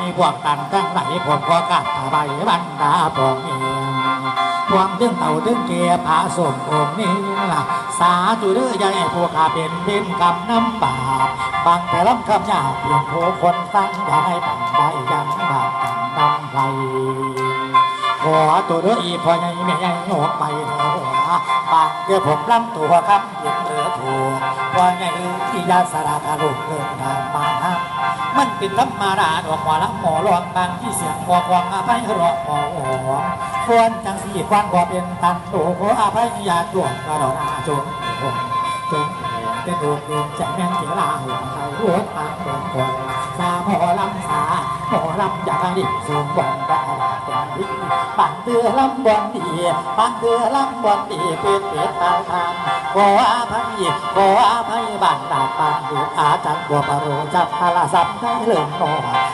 มีพวกตันตั้งหลผมก็กัดใบบรรดาพวกเองพวงถึงเต่าถึงเกียผาสมองนี้ล่ะ สาจุเด้อยังไอ้พวกข้าเป็นเป็นกำน้ำบาปบางแต่ลำคำยาเปลี่ยนโผคนตั้งได้ตั้งได้ยังบาปตั้งน้ำไหล ขอตัวเด้ออีพอยังไม่ยังหนกไปหัวบางเดี๋ยวผมลำตัวคำเปลี่ยนเหลือถูกพอไงที่ยาสารกาลุกเลิกงานมาห้ามมันเป็นธรรมดาดอกหมอลำหมอหลอกบางที่เสียงคอควงอาภัยรอหมอหอมควรจังสีควันก็เป็นตันโตโคอาภัยยาดวงกระดอกอาจงจงเป็นโดดเด่นจะแม่นเสียลาหัวเขาหัวตามเป็นคนสามหมอลำ หมอลำอยากดิสูงบนได้แต่ดีปังเตือลำบนดีปังเตือลำบนดีเป็นเป็ดตาทานขออาภัยขออาภัยบ้านดาปังดูอาจันบัวปะโรจับพาลาสับได้เลื่อนหนอ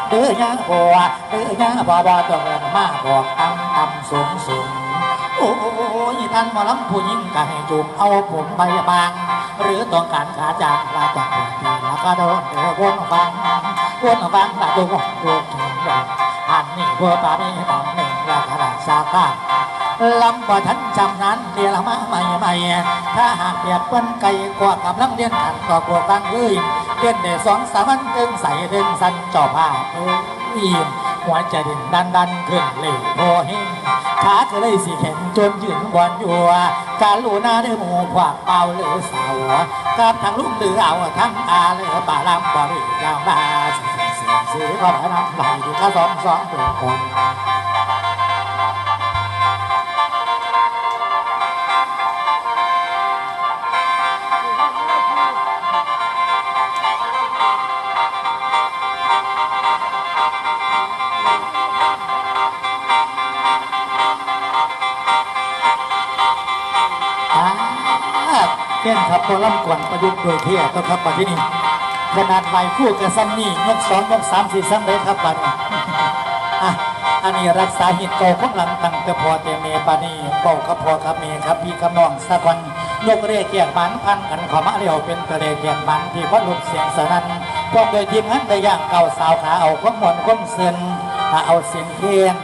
เดือยางบัวเดือยางบัวบัวตัวเงินมาบอกตั้งตำสูงสูงโอ้ ยท่านหมอลำผู้หญิงก็ให้จูบเอาผมไปบาง หรือต้องการขาจากลาจากหัวตีแล้วก็โดนเดือวนฟังวนฟังละดูดูแข็งแรงอันนี้พวกปานี้บางหนึ่งราคาสาขาลำบ่ทันจำนั้นเรียละมาใหม่ใหม่ถ้าหากเปรียบเปิ้นไก่กว่ากำลังเรียนกันก็กลัวฟังเลยเรียนได้สองสามวันตึงใส่ตึงสันจ่อผ้าเอ้ย หัวใจดินดันดันขึ้นเลยโพเฮงขาก็เลยสิแข็งจนยืนบอนอยู่การลูน่าได้หมูขวากเปล่าหรือสาวกับทางลุ่มหรือเอาทั้งอาเลยบาลำบริยาวมาสีสีสีก็ไปนันไหลดีก็สองสองตัวคน เต้นครับโคลัมกวนประยุกต์โดยเที่ยต้องครับบัดที่นี่ขนาดใบคู่กับซ้ำนี่ยกสองยกสามสี่ซ้ำเลยครับบัดนี้อะอันนี้รักษาหิตเก่าของหลังตั้งแต่พอแต่เมปานีเก่ากับพอกับเมครับพี่กับน้องสักวันยกเรียกเกียกบันพันกันขอมาเรียวเป็นกระเรียกเกียกบันที่พัดลุกเสียงสนั่นพร้อมโดยทีมงานได้ย่างเก่าสาวขาเอาข้อมวนข้อมเซนเอาเสียงเทียน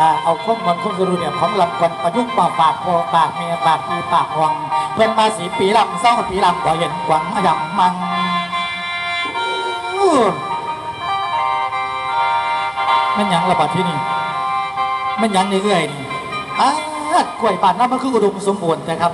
อ่าเอาข้อมูลข้อมูลเนี่ยของลำคนประยุกต์มาฝากโคปากเมียปากปีปากวังเพื่อนมาสีปีลำเศร้าปีลำก็เห็นกวังยำมังอู้มันยังระบาดที่นี่มันยังเรื่อยๆนี่อ้ากล้วยป่านน้ำมันคืออุดมสมบูรณ์นะครับ